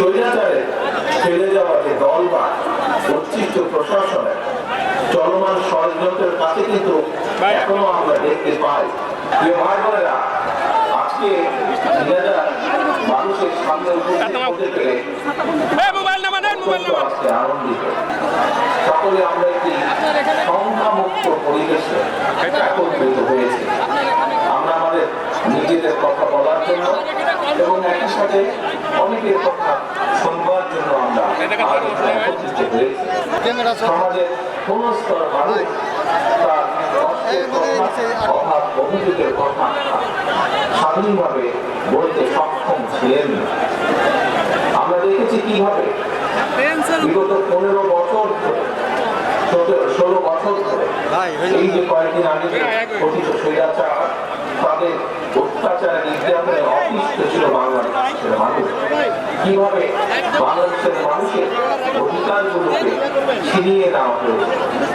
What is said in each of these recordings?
স্বৈরাচারে ফেলে যাওয়া যে দল বা উচ্ছিষ্ট প্রশাসনের চলমান ষড়যন্ত্রের কাছে কিন্তু এখনও আমরা দেখতে পাই। প্রিয় ভাই বোনেরা আজকে মানুষের সামনে উপস্থিত হতে পেরে নাম্বার। আজকে আনন্দিত। সকলে আমরা একটি সংখ্যামুক্ত পরিবেশে একত্রিত হয়েছি। আমরা আমাদের নিজেদের কথা বলার জন্য এবং একই সাথে অনেকের কথা শুনবার জন্য আমরা হয়েছি। সমাজের কোন স্তর মানুষ তার অভাব অভিযোগের কথা স্বাধীনভাবে বলতে সক্ষম ছিলেন আমরা দেখেছি কীভাবে বিগত পনেরো বছর ধরে সতেরো ষোলো বছর ধরে এই যে কয়েকদিন আগে যে কথিত স্বৈরাচার তাদের অত্যাচার নির্যাতনে অতিষ্ঠ ছিল বাংলাদেশের মানুষ কীভাবে বাংলাদেশের মানুষের অধিকারগুলোকে ছিনিয়ে নেওয়া হয়েছে।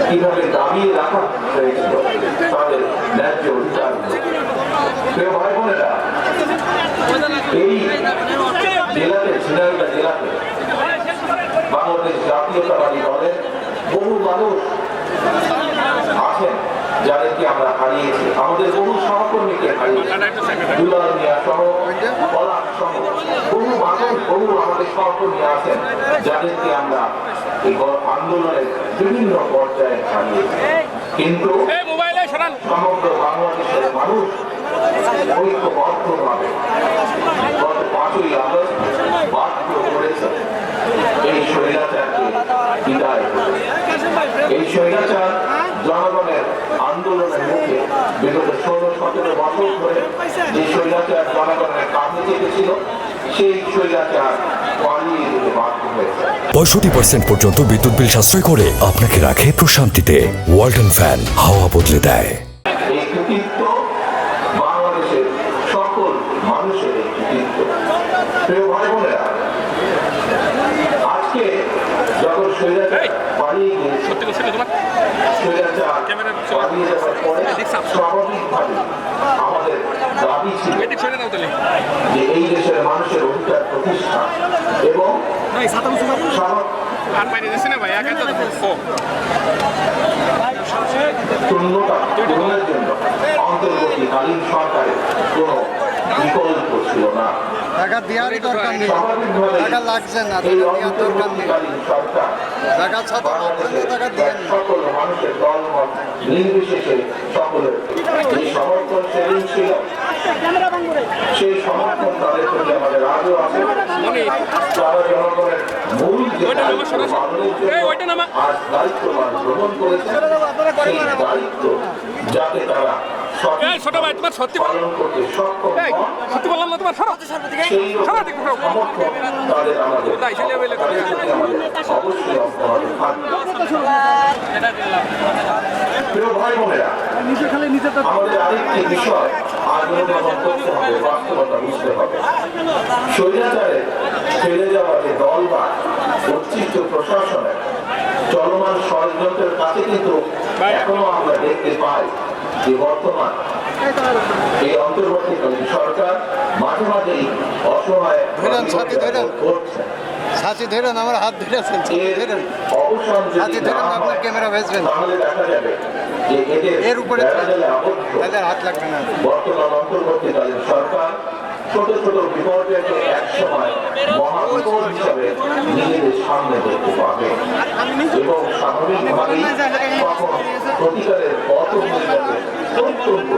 কীভাবে দাবিয়ে রাখা হয়েছিল, তাদের ন্যায্য এই জেলাতে, ঝিনাইদহ জেলাতে বাংলাদেশ জাতীয়তাবাদী দলের বহু মানুষ আছেন। যাদেরকে আমরা হারিয়েছি আমাদের বহু সহকর্মীকে হারিয়েছি। দুলাল মিয়া সহ পলাশ সহ বহু মানুষ বহু আমাদের সহকর্মী আছেন যাদেরকে আমরা এই আন্দোলনের বিভিন্ন পর্যায়ে হারিয়েছি। কিন্তু সমগ্র বাংলাদেশের মানুষ ঐক্যবদ্ধভাবে গত পাঁচই আগস্ট বাধ্য করেছে এই স্বৈরাচারকে বিদায় এই জনগণের আন্দোলনের মুখে বিগত ষোলো সতেরো বছর ধরে যে স্বৈরাচার জনগণের কাছে চেপেছিল সেই স্বৈরাচার পালিয়ে যেতে বাধ্য হয়েছে। পঁয়ষট্টি পার্সেন্ট পর্যন্ত বিদ্যুৎ বিল সাশ্রয় করে আপনাকে রাখে প্রশান্তিতে ওয়ালটন ফ্যান হাওয়া বদলে দেয়। বাংলাদেশের সকল মানুষের কৃতিত্ব। প্রিয় ভাই বোনেরা আজকে যখন স্বৈরাচার পালিয়ে গিয়েছে সত্যি কথা তোমার স্বৈরাচার পালিয়ে যাওয়ার পরে স্বাভাবিকভাবে আমাদের দাবি ছিল যে এই দেশের মানুষের অধিকার প্রতিষ্ঠা এবং আর বাইরে যাচ্ছে না ভাই একা তো শূন্যতা পূরণের জন্য অন্তর্বর্তীকালীন সরকারের কোনো বিকল্প ছিল না। টাকা দেওয়ারই দরকার নেই। টাকা লাগছে না টাকা দেওয়ার দরকার নেই। টাকা ছাতা বাংলাদেশের টাকা দেন সেই সমর্থন তাদের প্রতি আমাদের আজও আছে তারা জনগণের মূল যে আজ দায়িত্ববান গ্রহণ করেছে সেই দায়িত্ব যাতে তারা ছোট ভাই তোমার সত্যি সত্যি বললাম না তোমার সরো। দিকে আমাদের। আরেকটি বিষয় করতে হবে বাস্তবতা বুঝতে হবে। স্বৈরাচারে ফেলে যাওয়া যে দল বা উচ্ছিষ্ট প্রশাসনের চলমান ষড়যন্ত্রের কাছে কিন্তু এখনও আমরা দেখতে পাই। যে বর্তমান এই অন্তর্বর্তীকালীন সরকার মাঝে মাঝেই অসহায় করছে সাথী ধরেন আমার হাত ধরেছেন ধরেন সাথী ধরেন আপনার ক্যামেরা যে এর উপরে তাদের হাত লাগবে না। বর্তমান অন্তর্বর্তীকালীন সরকার ছোট ছোট বিপর্যয়কে এক সময় মহা হিসাবে নিজেদের সামনে দেখতে পাবে। এবং সামরিকভাবেই প্রতিকারের পথ অত্যন্ত